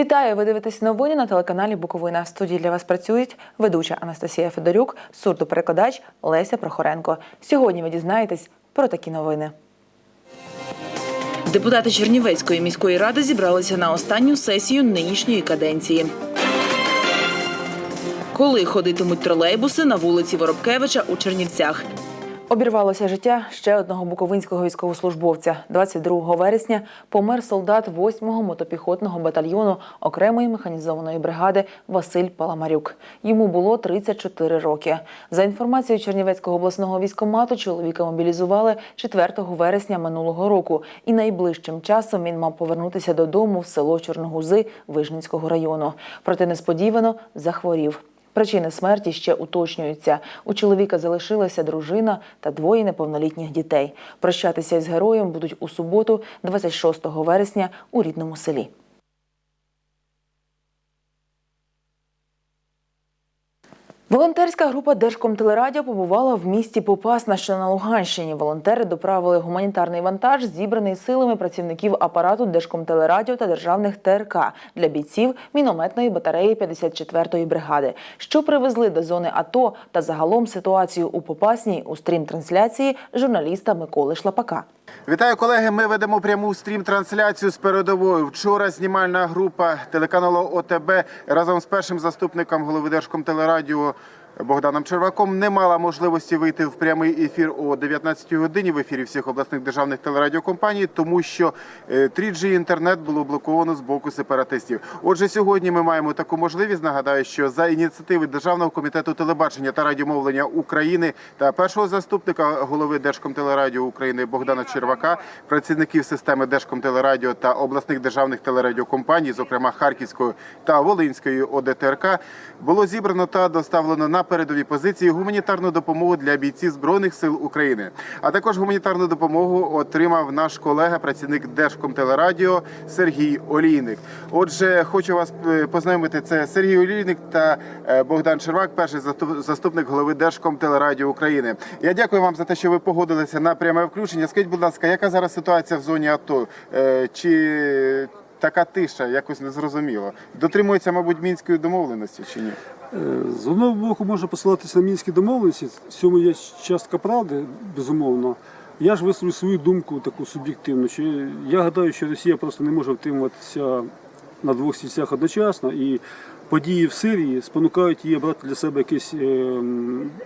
Вітаю! Ви дивитесь новини на телеканалі Буковина. В студії для вас працюють ведуча Анастасія Федорюк, сурдоперекладач Леся Прохоренко. Сьогодні ви дізнаєтесь про такі новини. Депутати Чернівецької міської ради зібралися на останню сесію нинішньої каденції. Коли ходитимуть тролейбуси на вулиці Воробкевича у Чернівцях? Обірвалося життя ще одного буковинського військовослужбовця. 22 вересня помер солдат 8-го мотопіхотного батальйону окремої механізованої бригади Василь Паламарюк. Йому було 34 роки. За інформацією Чернівецького обласного військомату, чоловіка мобілізували 4 вересня минулого року, і найближчим часом він мав повернутися додому в село Чорногузи Вижницького району. Проте несподівано захворів. Причини смерті ще уточнюються. У чоловіка залишилася дружина та двоє неповнолітніх дітей. Прощатися із героєм будуть у суботу, 26 вересня, у рідному селі. Волонтерська група Держкомтелерадіо побувала в місті Попасна, що на Луганщині. Волонтери доправили гуманітарний вантаж, зібраний силами працівників апарату Держкомтелерадіо та державних ТРК для бійців мінометної батареї 54-ї бригади, що привезли до зони АТО та загалом ситуацію у Попасній у стрім-трансляції журналіста Миколи Шлапака. Вітаю, колеги. Ми ведемо пряму стрім-трансляцію з передовою. Вчора знімальна група телеканалу ОТБ разом з першим заступником голови Держкомтелерадіо Богданом Черваком не мала можливості вийти в прямий ефір о 19 годині в ефірі всіх обласних державних телерадіокомпаній, тому що е, 3G інтернет було блоковано з боку сепаратистів. Отже, сьогодні ми маємо таку можливість. Нагадаю, що за ініціативи Державного комітету телебачення та радіомовлення України та першого заступника голови Держкомтелерадіо України Богдана Червака, працівників системи Держкомтелерадіо та обласних державних телерадіокомпаній, зокрема Харківської та Волинської ОДТРК, було зібрано та доставлено на передові позиції гуманітарну допомогу для бійців збройних сил України. А також гуманітарну допомогу отримав наш колега, працівник Держкомтелерадіо Сергій Олійник. Отже, хочу вас е, познайомити. Це Сергій Олійник та е, Богдан Червак, перший заступник голови Держкомтелерадіо України. Я дякую вам за те, що ви погодилися на пряме включення. Скажіть, будь ласка, яка зараз ситуація в зоні АТО? Е, Чи така тиша, якось незрозуміло. Дотримується, мабуть, мінської домовленості чи ні? Е, З одного боку можна посилатися на мінські домовленості, в цьому є частка правди, безумовно. Я ж висловлю свою думку таку суб'єктивну. Що я гадаю, що Росія просто не може втримуватися на двох стільцях одночасно, і події в Сирії спонукають її брати для себе якийсь е,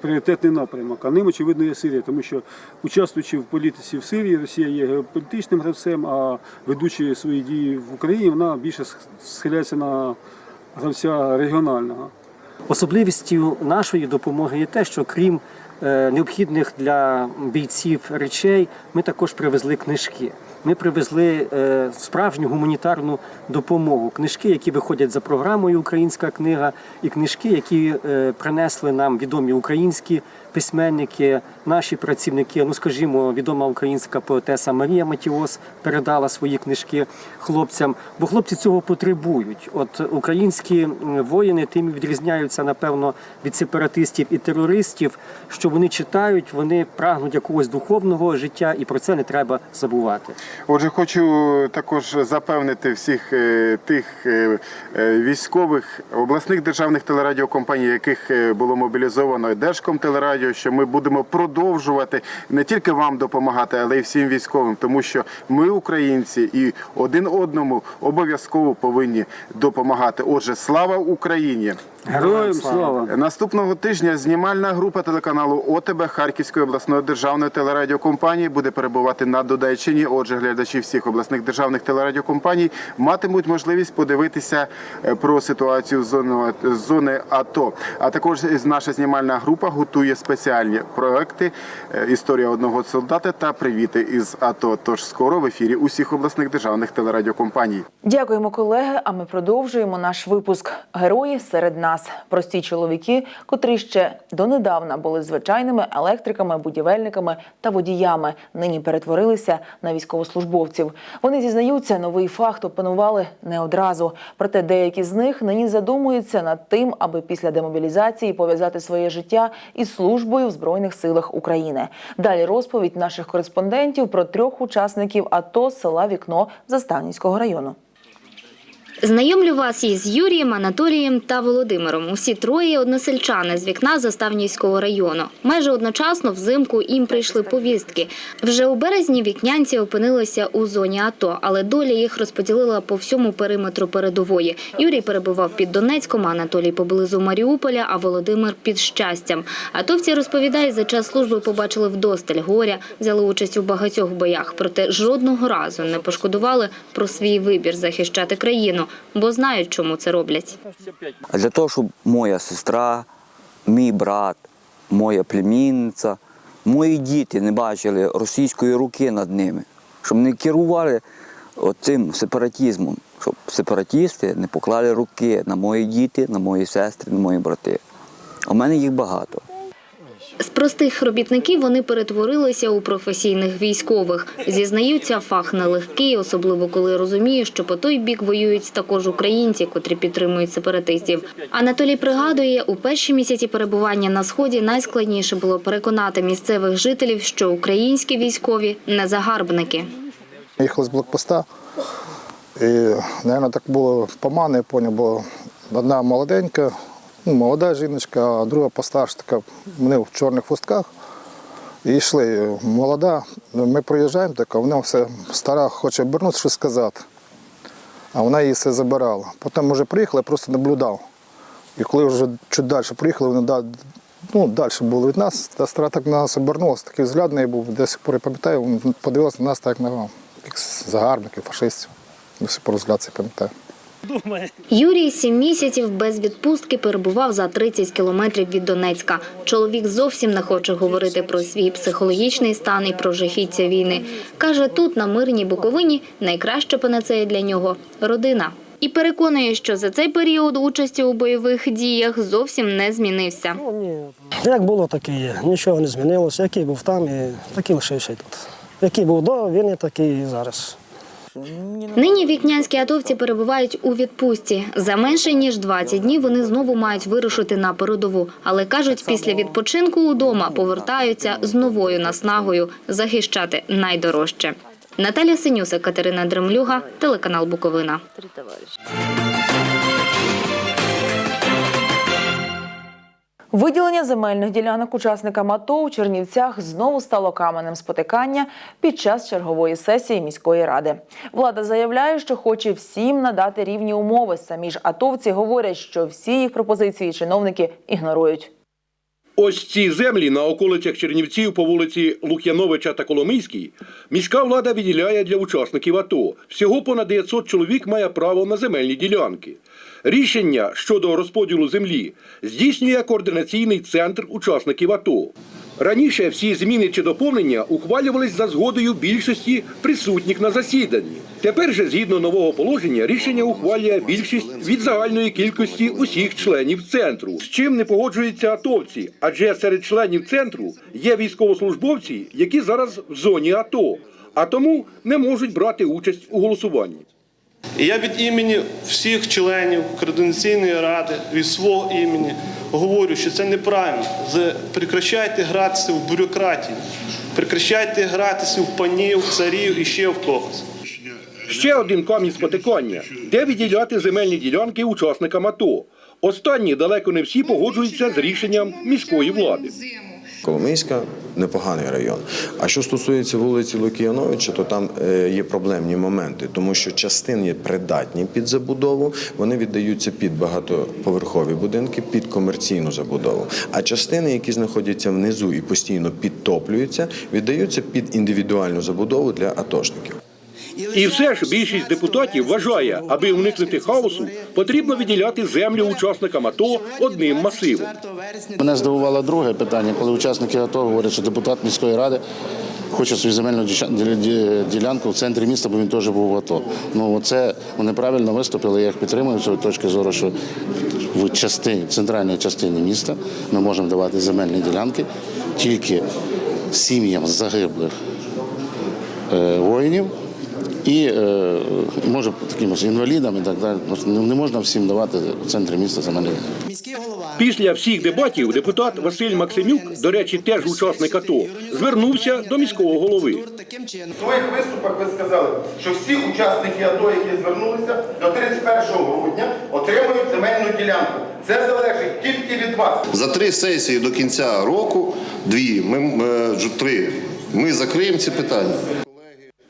пріоритетний напрямок. А ним, очевидно, є Сирія, тому що участвуючи в політиці в Сирії, Росія є геополітичним гравцем, а ведучи свої дії в Україні, вона більше схиляється на гравця регіонального. Особливістю нашої допомоги є те, що крім е, необхідних для бійців речей, ми також привезли книжки. Ми привезли е, справжню гуманітарну допомогу. Книжки, які виходять за програмою Українська книга, і книжки, які е, принесли нам відомі українські письменники, наші працівники. Ну, скажімо, відома українська поетеса Марія Матіос передала свої книжки хлопцям, бо хлопці цього потребують. От українські воїни тим відрізняються, напевно, від сепаратистів і терористів, що вони читають, вони прагнуть якогось духовного життя, і про це не треба забувати. Отже, хочу також запевнити всіх е, тих е, е, військових обласних державних телерадіокомпаній, яких було мобілізовано Держкомтелерадіо, що ми будемо продовжувати не тільки вам допомагати, але й всім військовим, тому що ми, українці, і один одному обов'язково повинні допомагати. Отже, слава Україні! Героям слава! Наступного тижня знімальна група телеканалу ОТБ Харківської обласної державної телерадіокомпанії буде перебувати на Додайчині. Отже, глядачі всіх обласних державних телерадіокомпаній матимуть можливість подивитися е, про ситуацію з зони, АТО. А також наша знімальна група готує спеціальні проекти е, Історія одного солдата та привіти із АТО. Тож скоро в ефірі усіх обласних державних телерадіокомпаній. Дякуємо, колеги. А ми продовжуємо наш випуск. Герої серед нас прості чоловіки, котрі ще донедавна були звичайними електриками, будівельниками та водіями. Нині перетворилися на військовослужбовців. Вони зізнаються, новий факт опанували не одразу. Проте деякі з них нині задумуються над тим, аби після демобілізації пов'язати своє життя із службою в збройних силах України. Далі розповідь наших кореспондентів про трьох учасників АТО з села Вікно Заставнівського району. Знайомлю вас із Юрієм, Анатолієм та Володимиром. Усі троє односельчани з вікна Заставнівського району. Майже одночасно взимку їм прийшли повістки. Вже у березні вікнянці опинилися у зоні АТО, але доля їх розподілила по всьому периметру передової. Юрій перебував під Донецьком, Анатолій поблизу Маріуполя, а Володимир під щастям. Атовці розповідають, за час служби побачили вдосталь горя, взяли участь у багатьох боях, проте жодного разу не пошкодували про свій вибір захищати країну, бо знають, чому це роблять. А для того, щоб моя сестра, мій брат, моя племінниця, мої діти не бачили російської руки над ними, щоб не керували цим сепаратізмом, щоб сепаратісти не поклали руки на мої діти, на мої сестри, на мої брати. В мене їх багато. З простих робітників вони перетворилися у професійних військових. Зізнаються, фах нелегкий, особливо коли розуміють, що по той бік воюють також українці, котрі підтримують сепаратистів. Анатолій пригадує, у перші місяці перебування на сході найскладніше було переконати місцевих жителів, що українські військові не загарбники. Їхали з блокпоста. І, мабуть, так було помано, я поняв, бо одна молоденька, ну, молода жіночка, а друга постарша, така, вони в чорних хустках. І йшли. Молода, ми проїжджаємо, така, вона все стара, хоче обернутися, щось сказати. А вона її все забирала. Потім вже приїхала, я просто наблюдав. І коли вже чуть далі приїхали, вони ну, далі були від нас, та стара так на нас обернулася, такий взгляд неї був, до сих пор я пам'ятаю, подивилася на нас так на загарбників, фашистів. До сих пор взгляд це пам'ятаю. Юрій сім місяців без відпустки перебував за 30 кілометрів від Донецька. Чоловік зовсім не хоче говорити про свій психологічний стан і про жахіття війни. Каже, тут на мирній Буковині найкраща панацея для нього родина. І переконує, що за цей період участі у бойових діях зовсім не змінився. Ну, ні. Як було, так і є. Нічого не змінилося. Який був там, і такий лишився і тут. Який був до війни, такий і зараз. Нині вікнянські атовці перебувають у відпустці. За менше ніж 20 днів вони знову мають вирушити на передову. Але кажуть, після відпочинку удома повертаються з новою наснагою захищати найдорожче. Наталя Синюсик, Катерина Дремлюга, телеканал Буковина. Виділення земельних ділянок учасникам АТО у Чернівцях знову стало каменем спотикання під час чергової сесії міської ради. Влада заявляє, що хоче всім надати рівні умови. Самі ж атовці говорять, що всі їх пропозиції чиновники ігнорують. Ось ці землі на околицях Чернівців по вулиці Лук'яновича та Коломийській міська влада виділяє для учасників АТО. Всього понад 900 чоловік має право на земельні ділянки. Рішення щодо розподілу землі здійснює координаційний центр учасників АТО. Раніше всі зміни чи доповнення ухвалювались за згодою більшості присутніх на засіданні. Тепер же, згідно нового положення, рішення ухвалює більшість від загальної кількості усіх членів центру, з чим не погоджуються атовці, адже серед членів центру є військовослужбовці, які зараз в зоні АТО, а тому не можуть брати участь у голосуванні. Я від імені всіх членів Координаційної ради, від свого імені говорю, що це неправильно. Прекращайте гратися в бюрократію, прекращайте гратися в панів, царів і ще в когось. Ще один камінь спотикання, де виділяти земельні ділянки учасникам АТО. Останні далеко не всі погоджуються з рішенням міської влади. Коломийська непоганий район. А що стосується вулиці Лукіяновича, то там е, є проблемні моменти, тому що частини придатні під забудову, вони віддаються під багатоповерхові будинки, під комерційну забудову. А частини, які знаходяться внизу і постійно підтоплюються, віддаються під індивідуальну забудову для атошників. І все ж більшість депутатів вважає, аби уникнути хаосу, потрібно виділяти землю учасникам АТО одним масивом. Мене здивувало друге питання, коли учасники АТО говорять, що депутат міської ради хоче свою земельну ділянку в центрі міста, бо він теж був в АТО. Ну це вони правильно виступили. Я їх підтримую з точки зору, що в частині центральній частині міста ми можемо давати земельні ділянки тільки сім'ям загиблих е, воїнів і е, може такимось інвалідам і так далі. Не можна всім давати в центрі міста земельні. Після всіх дебатів депутат Василь Максимюк, до речі, теж учасник АТО, звернувся до міського голови. В своїх виступах ви сказали, що всі учасники АТО, які звернулися до 31 грудня, отримують земельну ділянку. Це залежить тільки від вас. За три сесії до кінця року, дві, ми, е, ж- три, ми закриємо ці питання.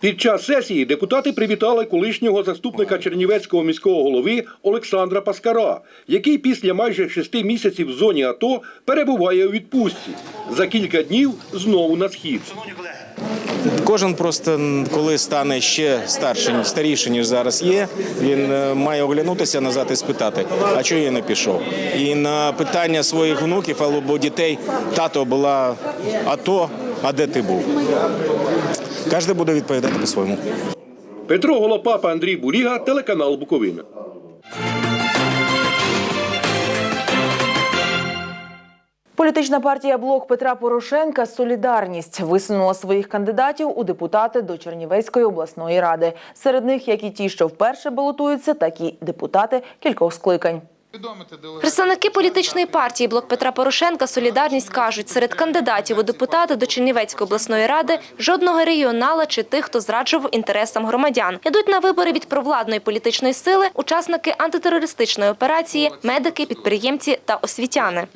Під час сесії депутати привітали колишнього заступника Чернівецького міського голови Олександра Паскара, який після майже шести місяців в зоні АТО перебуває у відпустці. За кілька днів знову на схід. Кожен просто коли стане ще старшим, старішим, ніж зараз є, він е, має оглянутися назад і спитати, а чого я не пішов? І на питання своїх внуків або дітей тато була АТО, а де ти був? Кожен буде відповідати по-своєму. Петро Голопапа, Андрій Буріга, телеканал Буковина. Політична партія Блок Петра Порошенка Солідарність висунула своїх кандидатів у депутати до Чернівецької обласної ради. Серед них як і ті, що вперше балотуються, так і депутати кількох скликань. Представники політичної партії «Блок Петра Порошенка» «Солідарність» кажуть, серед кандидатів у депутати до Чернівецької обласної ради жодного регіонала чи тих, хто зраджував інтересам громадян. Ідуть на вибори від провладної політичної сили, учасники антитерористичної операції, медики, підприємці та освітяни.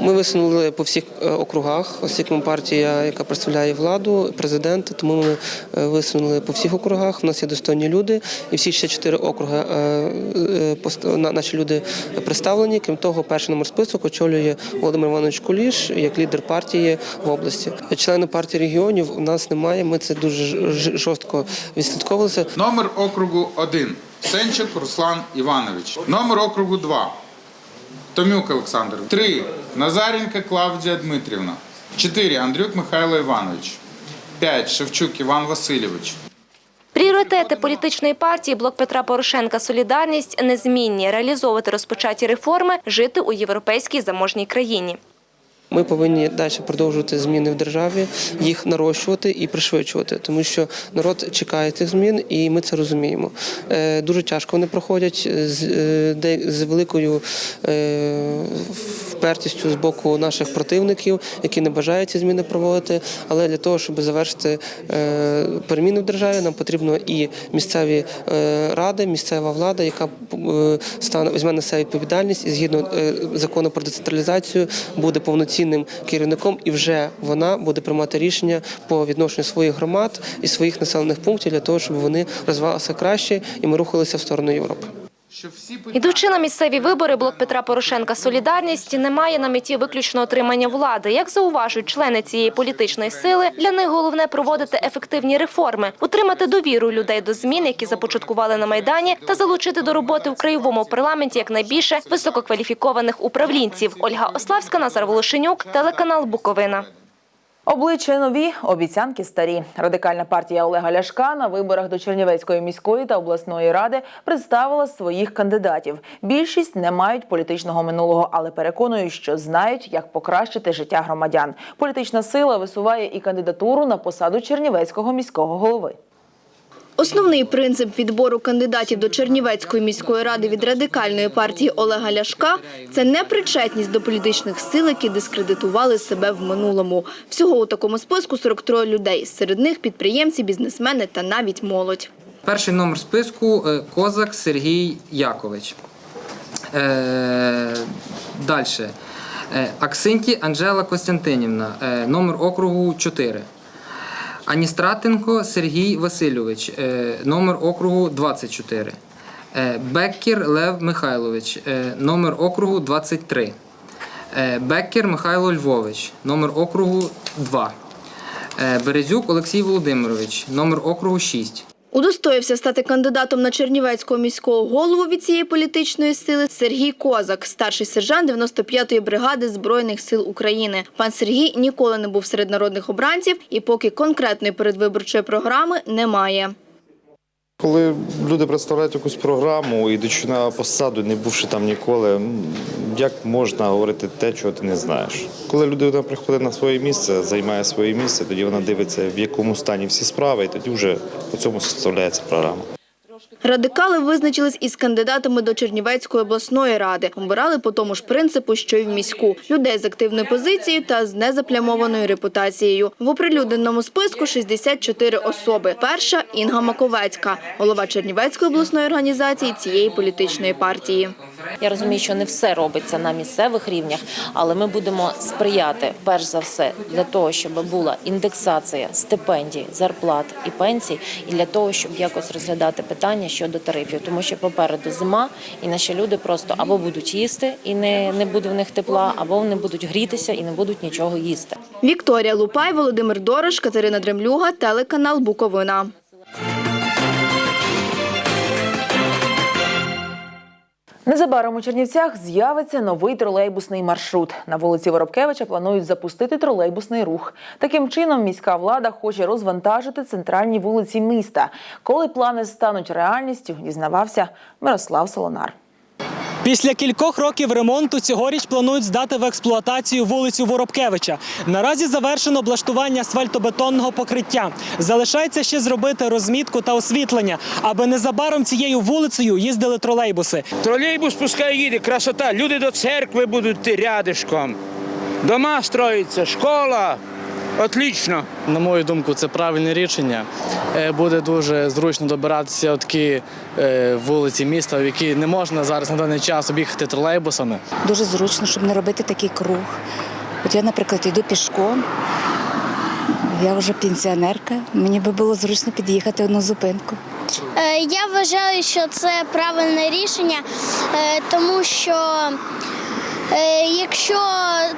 Ми висунули по всіх е, округах, оскільки ми партія, яка представляє владу, президента, тому ми е, висунули по всіх округах. У нас є достойні люди, і всі ще чотири округи е, пост- на- наші люди представлені. Крім того, перший номер список очолює Володимир Іванович Куліш як лідер партії в області. Члени партії регіонів у нас немає. Ми це дуже жорстко відслідковувалися. Номер округу 1 Сенчик Руслан Іванович. Номер округу 2 Томюк Олександр. 3 Назаренко Клавдія Дмитрівна. 4 Андрюк Михайло Іванович. 5 Шевчук Іван Васильович. Пріоритети політичної партії «Блок Петра Порошенка Солідарність» незмінні – реалізовувати розпочаті реформи, жити у європейській заможній країні. Ми повинні далі продовжувати зміни в державі, їх нарощувати і пришвидшувати, тому що народ чекає цих змін, і ми це розуміємо. Е, Дуже тяжко вони проходять з, е, великою е, впертістю з боку наших противників, які не бажають ці зміни проводити. Але для того, щоб завершити е, переміни в державі, нам потрібно і місцеві е, ради, місцева влада, яка е, стане візьме на себе відповідальність і згідно закону про децентралізацію буде повноцінним керівником, і вже вона буде приймати рішення по відношенню своїх громад і своїх населених пунктів для того, щоб вони розвивалися краще і ми рухалися в сторону Європи. Ідучи на місцеві вибори, блок Петра Порошенка Солідарність не має на меті виключно отримання влади. Як зауважують члени цієї політичної сили, для них головне проводити ефективні реформи, утримати довіру людей до змін, які започаткували на майдані, та залучити до роботи в краєвому парламенті якнайбільше висококваліфікованих управлінців. Ольга Ославська, Назар Волошенюк, телеканал Буковина. Обличчя нові, обіцянки старі. Радикальна партія Олега Ляшка на виборах до Чернівецької міської та обласної ради представила своїх кандидатів. Більшість не мають політичного минулого, але переконують, що знають, як покращити життя громадян. Політична сила висуває і кандидатуру на посаду Чернівецького міського голови. Основний принцип відбору кандидатів до Чернівецької міської ради від радикальної партії Олега Ляшка – це непричетність до політичних сил, які дискредитували себе в минулому. Всього у такому списку 43 людей. Серед них підприємці, бізнесмени та навіть молодь. Перший номер списку е, Козак Сергій Якович. Е, Далі. Аксинті Анжела Костянтинівна, е, номер округу 4. Аністратенко Сергій Васильович, е, номер округу 24. Е, Беккер Лев Михайлович, е, номер округу 23. Е, Беккер Михайло Львович, номер округу 2. Е, Березюк Олексій Володимирович, номер округу 6. Удостоївся стати кандидатом на Чернівецького міського голову від цієї політичної сили Сергій Козак, старший сержант 95-ї бригади Збройних сил України. Пан Сергій ніколи не був серед народних обранців і поки конкретної передвиборчої програми немає. Коли люди представляють якусь програму, ідучи на посаду, не бувши там ніколи, як можна говорити те, чого ти не знаєш? Коли людина приходить на своє місце, займає своє місце, тоді вона дивиться, в якому стані всі справи, і тоді вже по цьому составляється програма. Радикали визначились із кандидатами до Чернівецької обласної ради. Обирали по тому ж принципу, що й в міську. Людей з активною позицією та з незаплямованою репутацією. В оприлюдненому списку 64 особи. Перша – Інга Маковецька, голова Чернівецької обласної організації цієї політичної партії. Я розумію, що не все робиться на місцевих рівнях, але ми будемо сприяти перш за все для того, щоб була індексація стипендій, зарплат і пенсій, і для того, щоб якось розглядати питання щодо тарифів, тому що попереду зима, і наші люди просто або будуть їсти і не, не буде в них тепла, або вони будуть грітися і не будуть нічого їсти. Вікторія Лупай, Володимир Дорош, Катерина Дремлюга, телеканал Буковина. Незабаром у Чернівцях з'явиться новий тролейбусний маршрут. На вулиці Воробкевича планують запустити тролейбусний рух. Таким чином, міська влада хоче розвантажити центральні вулиці міста. Коли плани стануть реальністю, дізнавався Мирослав Солонар. Після кількох років ремонту цьогоріч планують здати в експлуатацію вулицю Воробкевича. Наразі завершено облаштування асфальтобетонного покриття. Залишається ще зробити розмітку та освітлення, аби незабаром цією вулицею їздили тролейбуси. Тролейбус пускай їде, красота. Люди до церкви будуть рядишком. Дома строїться, школа. Отлично. На мою думку, це правильне рішення. Е, Буде дуже зручно добиратися в такі е, вулиці міста, в які не можна зараз на даний час об'їхати тролейбусами. Дуже зручно, щоб не робити такий круг. От я, наприклад, йду пішком. Я вже пенсіонерка. Мені би було зручно під'їхати одну зупинку. Е, Я вважаю, що це правильне рішення, тому що якщо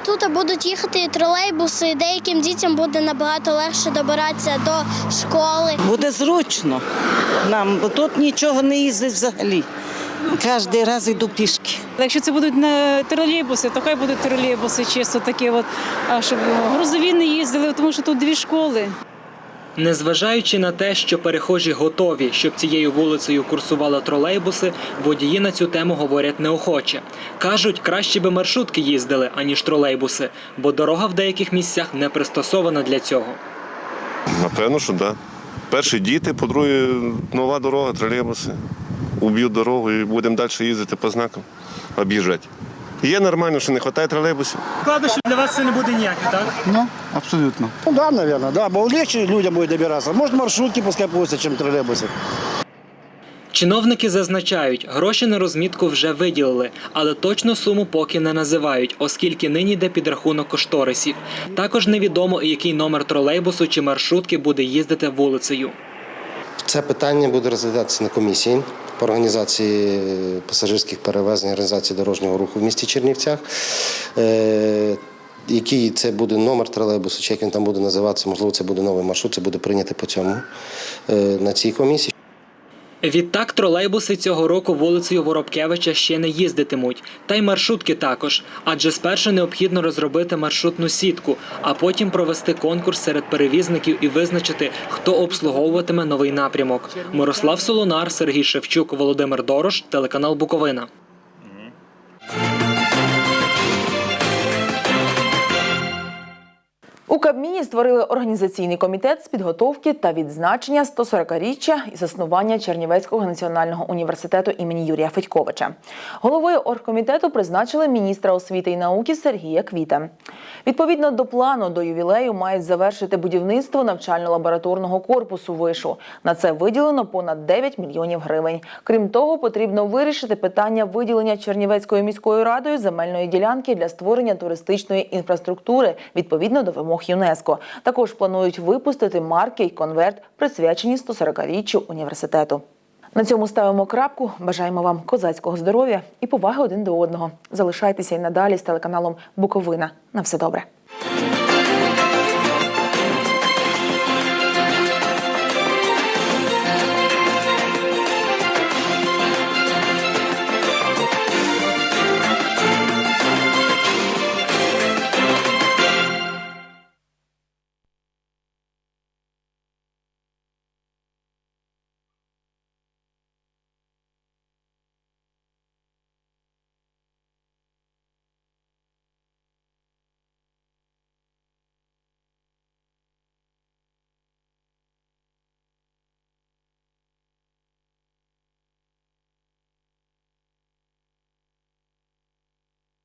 тут будуть їхати тролейбуси, деяким дітям буде набагато легше добиратися до школи. Буде зручно нам, бо тут нічого не їздить взагалі. Кожен раз йду пішки. Якщо це будуть не тролейбуси, то хай будуть тролейбуси чисто такі, от, а щоб грузові не їздили, тому що тут дві школи. Незважаючи на те, що перехожі готові, щоб цією вулицею курсували тролейбуси, водії на цю тему говорять неохоче. Кажуть, краще би маршрутки їздили, аніж тролейбуси, бо дорога в деяких місцях не пристосована для цього. Напевно, що так. Да. Перші діти, по-друге, нова дорога, тролейбуси. Уб'ють дорогу і будемо далі їздити по знакам, об'їжджати. Є нормально, що не вистачає тролейбусів. Складнощів для вас це не буде ніяких, так? Ну, абсолютно. Ну да, наверное, да, бо легче людям буде добиратися. Може, маршрутки пускай пустять, чим тролейбуси. Чиновники зазначають, гроші на розмітку вже виділили, але точну суму поки не називають, оскільки нині йде підрахунок кошторисів. Також невідомо, який номер тролейбусу чи маршрутки буде їздити вулицею. Це питання буде розглядатися на комісії по організації пасажирських перевезень, організації дорожнього руху в місті Чернівцях. Е, Який це буде номер тролейбусу, чи як він там буде називатися, можливо, це буде новий маршрут, це буде прийнято по цьому е, на цій комісії. Відтак тролейбуси цього року вулицею Воробкевича ще не їздитимуть, та й маршрутки також, адже спершу необхідно розробити маршрутну сітку, а потім провести конкурс серед перевізників і визначити, хто обслуговуватиме новий напрямок. Мирослав Солонар, Сергій Шевчук, Володимир Дорош, телеканал Буковина. У Кабміні створили організаційний комітет з підготовки та відзначення 140-річчя і заснування Чернівецького національного університету імені Юрія Федьковича. Головою оргкомітету призначили міністра освіти і науки Сергія Квіта. Відповідно до плану, до ювілею мають завершити будівництво навчально-лабораторного корпусу вишу. На це виділено понад 9 мільйонів гривень. Крім того, потрібно вирішити питання виділення Чернівецькою міською радою земельної ділянки для створення туристичної інфраструктури відповідно до вимог ЮНЕСКО. Також планують випустити марки й конверт, присвячені 140-річчю університету. На цьому ставимо крапку. Бажаємо вам козацького здоров'я і поваги один до одного. Залишайтеся й надалі з телеканалом Буковина. На все добре.